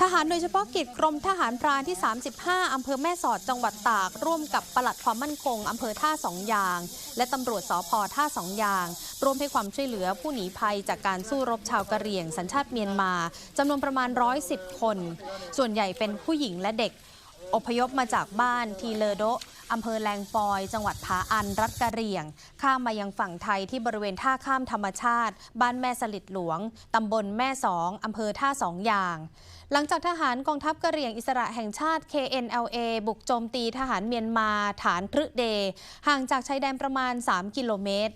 ทหารโดยเฉพาะกิจกรมทหารพรานที่ 35 อำเภอแม่สอดจังหวัดตาก ร่วมกับปลัดความมั่นคง อำเภอท่าสองยาง และตำรวจสพท่าสองยาง ร่วมให้ความช่วยเหลือผู้หนีภัยจากการสู้รบชาวกะเหรี่ยงสัญชาติเมียนมาจำนวนประมาณ 110 คน ส่วนใหญ่เป็นผู้หญิงและเด็ก อพยพมาจากบ้านทีเลโดอำเภอแลงปอย จังหวัดผาอัน รัฐกะเหรี่ยง ข้ามมายังฝั่งไทยที่บริเวณท่าข้ามธรรมชาติ บ้านแม่สลิดหลวง ตำบลแม่สองอำเภอท่าสองยาง หลังจากทหารกองทัพกะเหรี่ยงอิสระแห่งชาติ KNLA บุกโจมตีทหารเมียนมาฐานพฤเด ห่างจากชายแดนประมาณ 3 กิโลเมตร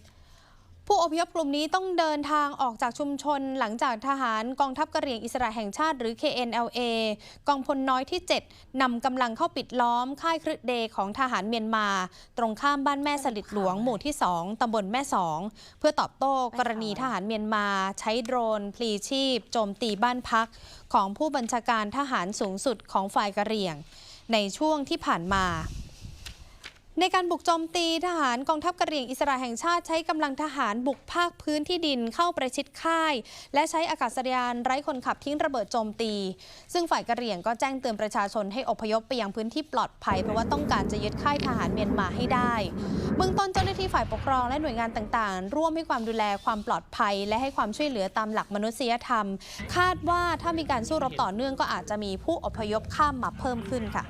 ผู้อพยพกลุ่มนี้ต้องเดินทางออกจากชุมชนหลังจากทหารกองทัพกะเหรี่ยงอิสระแห่งชาติหรือ KNLA กองพลน้อยที่ 7 นำกำลังเข้าปิดล้อมค่ายครึเดของทหารเมียนมา ตรงข้ามบ้านแม่สลิดหลวงหมู่ที่ 2 ตำบลแม่สอง เพื่อตอบโต้กรณีทหารเมียนมา ใช้โดรน พลีชีพ โจมตีบ้านพัก ของผู้บัญชาการทหารสูงสุดของฝ่ายกะเหรี่ยง ในช่วงที่ผ่านมา ในการบุกโจมตีทหารกองทัพกะเหรี่ยงอิสระแห่งชาติใช้กำลังทหารบุกภาคพื้นที่ดินเข้าประชิดค่าย และใช้อากาศยานไร้คนขับทิ้งระเบิดโจมตี ซึ่งฝ่ายกะเหรี่ยงก็แจ้งเตือนประชาชนให้อพยพไปยังพื้นที่ปลอดภัย เพราะว่าต้องการจะยึดค่ายทหารเมียนมาให้ได้ เบื้องต้นเจ้าหน้าที่ฝ่ายปกครองและหน่วยงานต่างๆ ร่วมให้ความดูแลความปลอดภัย และให้ความช่วยเหลือตามหลักมนุษยธรรม คาดว่าถ้ามีการสู้รบต่อเนื่องก็อาจจะมีผู้อพยพข้ามมาเพิ่มขึ้นค่ะ